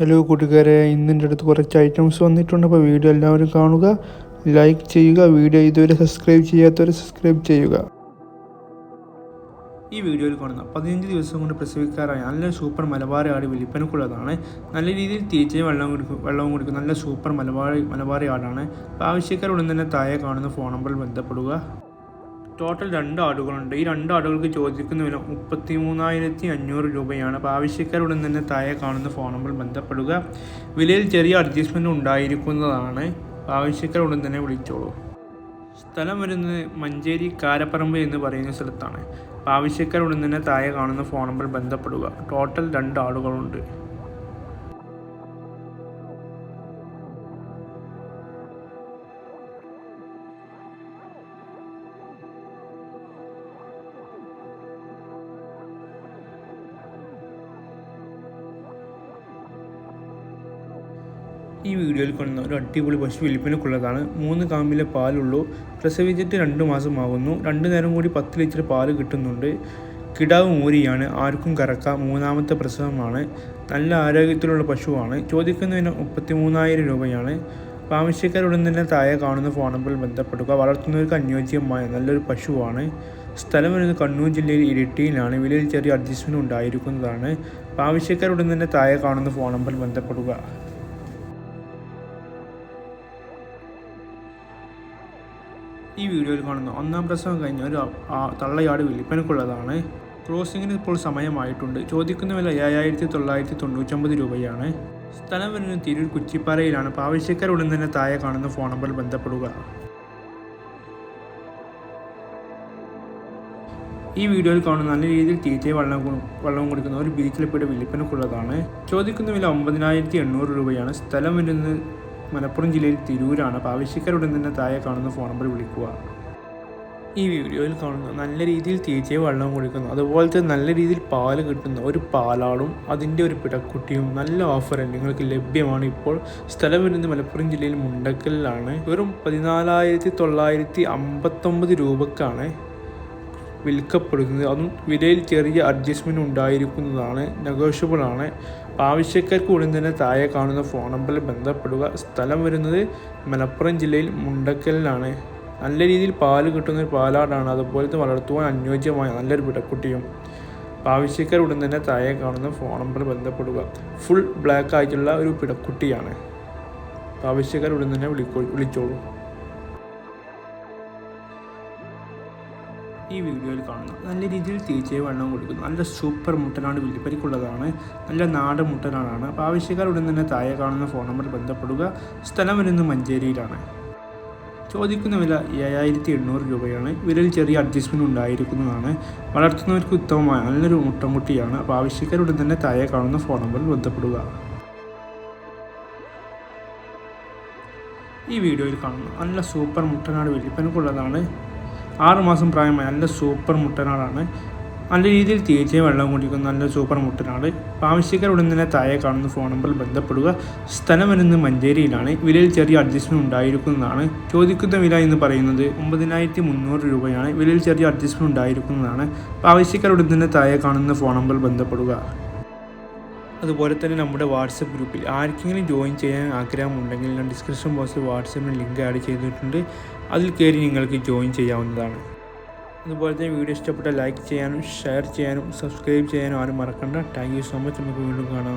Hello കൂട്ടുകാരെ. ഇന്നിന്റെ അടുത്ത് കുറച്ച് ഐറ്റംസ് വന്നിട്ടുണ്ട്. അപ്പോൾ വീഡിയോ എല്ലാവരും കാണുക. ലൈക്ക് ചെയ്യുക. വീഡിയോ ഇതുവരെ സബ്സ്ക്രൈബ് ചെയ്യാത്തവർ സബ്സ്ക്രൈബ് ചെയ്യുക. ഈ വീഡിയോയിൽ കാണുന്ന പതിനഞ്ച് ദിവസം കൊണ്ട് പ്രസവിക്കാറായ നല്ല സൂപ്പർ മലബാറി ആട് വിൽപ്പനക്കുള്ളതാണ് നല്ല രീതിയിൽ തീറ്റയും വെള്ളം കുടിക്കും വെള്ളവും കുടിക്കും നല്ല സൂപ്പർ മലബാറി മലബാറി ആടാണ്. ആവശ്യക്കാർ ഉടൻ തന്നെ താഴെ കാണുന്ന ഫോൺ നമ്പറിൽ ബന്ധപ്പെടുക. ടോട്ടൽ രണ്ട് ആടുകളുണ്ട്. ഈ രണ്ട് ആടുകൾക്ക് ചോദിക്കുന്ന വില മുപ്പത്തി മൂന്നായിരത്തി അഞ്ഞൂറ് രൂപയാണ്. അപ്പോൾ ആവശ്യക്കാരുടൻ തന്നെ താഴെ കാണുന്ന ഫോൺ നമ്പറിൽ ബന്ധപ്പെടുക. വിലയിൽ ചെറിയ അഡ്ജസ്റ്റ്മെന്റ് ഉണ്ടായിരിക്കുന്നതാണ്. ആവശ്യക്കാരുടെ തന്നെ വിളിച്ചോളൂ. സ്ഥലം വരുന്നത് മഞ്ചേരി കാരപ്പറമ്പ് എന്ന് പറയുന്ന സ്ഥലത്താണ്. അപ്പോൾ ആവശ്യക്കാരുടൻ തന്നെ താഴെ കാണുന്ന ഫോൺ നമ്പറിൽ ബന്ധപ്പെടുക. ടോട്ടൽ രണ്ട് ആടുകളുണ്ട്. ഈ വീഡിയോയിൽ കാണുന്ന ഒരു അടിപൊളി പശു വിൽപ്പനക്കുള്ളതാണ് മൂന്ന് കാമ്പിലെ പാലുള്ളൂ. പ്രസവിച്ചിട്ട് രണ്ട് മാസമാകുന്നു രണ്ട് നേരം കൂടി പത്ത് ലിറ്റർ പാൽ കിട്ടുന്നുണ്ട്. കിടാവ് മൂരിയാണ്. ആർക്കും കറക്കാം. മൂന്നാമത്തെ പ്രസവമാണ്. നല്ല ആരോഗ്യത്തിലുള്ള പശുവാണ്. ചോദിക്കുന്നതിന് മുപ്പത്തി മൂന്നായിരം രൂപയാണ്. അപ്പോൾ തന്നെ താഴെ കാണുന്ന ഫോൺ നമ്പറിൽ ബന്ധപ്പെടുക. വളർത്തുന്നവർക്ക് അനുയോജ്യമായ നല്ലൊരു പശുവാണ്. സ്ഥലം വരുന്നത് കണ്ണൂർ ജില്ലയിൽ ഇരിട്ടിയിലാണ്. വിലയിൽ ചെറിയ അഡ്ജസ്റ്റ്മെന്റ് ഉണ്ടായിരിക്കുന്നതാണ്. ആവശ്യക്കാരുടൻ തന്നെ താഴെ കാണുന്ന ഫോൺ ബന്ധപ്പെടുക. ഈ വീഡിയോയിൽ കാണുന്ന ഒന്നാം പ്രസവം കഴിഞ്ഞ ഒരു തള്ളയാട് വിൽപ്പനക്കുള്ളതാണ് ക്രോസിങ്ങിന് ഇപ്പോൾ സമയമായിട്ടുണ്ട്. ചോദിക്കുന്ന വില ഏഴായിരത്തി തൊള്ളായിരത്തി തൊണ്ണൂറ്റൊമ്പത് രൂപയാണ്. സ്ഥലം വരുന്നത് തിരൂർ കുച്ചിപ്പാറയിലാണ് ആവശ്യക്കാർ ഉടൻ തന്നെ താഴെ കാണുന്ന ഫോൺ നമ്പറിൽ ബന്ധപ്പെടുക. ഈ വീഡിയോയിൽ കാണുന്ന നല്ല രീതിയിൽ തീറ്റയെ വെള്ളം വെള്ളം കൊടുക്കുന്ന ഒരു ബീച്ചിലെപ്പിയുടെ വിൽപ്പനക്കുള്ളതാണ് ചോദിക്കുന്ന വില ഒമ്പതിനായിരത്തി എണ്ണൂറ് രൂപയാണ്. സ്ഥലം വരുന്നത് മലപ്പുറം ജില്ലയിൽ തിരൂരാണ്. അപ്പോൾ ആവശ്യക്കാരുടെ തന്നെ താഴെ കാണുന്ന ഫോൺ നമ്പർ വിളിക്കുക. ഈ വീഡിയോയിൽ കാണുന്ന നല്ല രീതിയിൽ തീറ്റയെ വെള്ളം കൊടുക്കുന്നു. അതുപോലത്തെ നല്ല രീതിയിൽ പാൽ കിട്ടുന്ന ഒരു പാലാളും അതിന്റെ ഒരു പിടക്കുട്ടിയും നല്ല ഓഫർ നിങ്ങൾക്ക് ലഭ്യമാണ് ഇപ്പോൾ സ്ഥലം വരുന്നത് മലപ്പുറം ജില്ലയിൽ മുണ്ടക്കലിലാണ്. വെറും പതിനാലായിരത്തി തൊള്ളായിരത്തി അമ്പത്തൊമ്പത് രൂപക്കാണ് വിൽക്കപ്പെടുന്നത്. അതും വിലയിൽ ചെറിയ അഡ്ജസ്റ്റ്മെന്റ് ഉണ്ടായിരിക്കുന്നതാണ് നെഗോഷ്യബിൾ ആണ്. ആവശ്യക്കാർക്ക് ഉടൻ തന്നെ താഴെ കാണുന്ന ഫോൺ നമ്പറിൽ ബന്ധപ്പെടുക. സ്ഥലം വരുന്നത് മലപ്പുറം ജില്ലയിൽ മുണ്ടക്കലിലാണ്. നല്ല രീതിയിൽ പാൽ കിട്ടുന്ന ഒരു പാലാടാണ്. അതുപോലത്തെ വളർത്തുവാൻ അനുയോജ്യമായ നല്ലൊരു പിടക്കുട്ടിയും. അപ്പോൾ ആവശ്യക്കാർ ഉടൻ തന്നെ താഴെ കാണുന്ന ഫോൺ നമ്പറിൽ ബന്ധപ്പെടുക. ഫുൾ ബ്ലാക്ക് ആയിട്ടുള്ള ഒരു പിടക്കുട്ടിയാണ്. ആവശ്യക്കാർ ഉടൻ തന്നെ വിളിക്കോ വിളിച്ചോളൂ. ഈ വീഡിയോയിൽ കാണുന്നത് നല്ല രീതിയിൽ തീറ്റയെ വെള്ളം കൊടുക്കുന്നു. നല്ല സൂപ്പർ മുട്ടനാട് വില്ലിപ്പരിക്കുള്ളതാണ് നല്ല നാടൻ മുട്ടനാടാണ്. അപ്പോൾ ആവശ്യക്കാർ ഉടൻ തന്നെ താഴെ കാണുന്ന ഫോൺ നമ്പർ ബന്ധപ്പെടുക. സ്ഥലം വരുന്നത് മഞ്ചേരിയിലാണ്. ചോദിക്കുന്ന വില ഏഴായിരത്തി എണ്ണൂറ് രൂപയാണ്. വിലയിൽ ചെറിയ അഡ്ജസ്റ്റ്മെന്റ് ഉണ്ടായിരിക്കുന്നതാണ്. വളർത്തുന്നവർക്ക് ഉത്തമമായ നല്ലൊരു മുട്ടൻകുട്ടിയാണ്. അപ്പോൾ ആവശ്യക്കാർ ഉടൻ തന്നെ താഴെ കാണുന്ന ഫോൺ നമ്പറിൽ ബന്ധപ്പെടുക. ഈ വീഡിയോയിൽ കാണുന്നു നല്ല സൂപ്പർ മുട്ടനാട് വില്ലിപ്പനക്കുള്ളതാണ് ആറ് മാസം പ്രായമായ നല്ല സൂപ്പർ മുട്ടനാടാണ്. നല്ല രീതിയിൽ തീറ്റയും വെള്ളം കുടിക്കുന്ന നല്ല സൂപ്പർ മുട്ടനാട്. ആവശ്യക്കാർ ഉടൻ തന്നെ താഴെ കാണുന്ന ഫോൺ നമ്പറിൽ ബന്ധപ്പെടുക. സ്ഥലം വരുന്നത് മഞ്ചേരിയിലാണ്. വിലയിൽ ചെറിയ അഡ്ജസ്റ്റ്മെന്റ് ഉണ്ടായിരിക്കുന്നതാണ്. ചോദിക്കുന്ന വില എന്ന് പറയുന്നത് ഒമ്പതിനായിരത്തി മുന്നൂറ് രൂപയാണ്. വിലയിൽ ചെറിയ അഡ്ജസ്റ്റ്മെന്റ് ഉണ്ടായിരിക്കുന്നതാണ്. ആവശ്യക്കാർ ഉടൻ തന്നെ താഴെ കാണുന്ന ഫോൺ നമ്പറിൽ ബന്ധപ്പെടുക. അതുപോലെ തന്നെ നമ്മുടെ വാട്സപ്പ് ഗ്രൂപ്പിൽ ആർക്കെങ്കിലും ജോയിൻ ചെയ്യാൻ ആഗ്രഹമുണ്ടെങ്കിൽ ഞാൻ ഡിസ്ക്രിപ്ഷൻ ബോക്സിൽ വാട്സപ്പിന് ലിങ്ക് ആഡ് ചെയ്തിട്ടുണ്ട്. അതിൽ കയറി നിങ്ങൾക്ക് ജോയിൻ ചെയ്യാവുന്നതാണ്. അതുപോലെ തന്നെ വീഡിയോ ഇഷ്ടപ്പെട്ട ലൈക്ക് ചെയ്യാനും ഷെയർ ചെയ്യാനും സബ്സ്ക്രൈബ് ചെയ്യാനും ആരും മറക്കണ്ട. Thank you so much. നമുക്ക് വീണ്ടും കാണാം.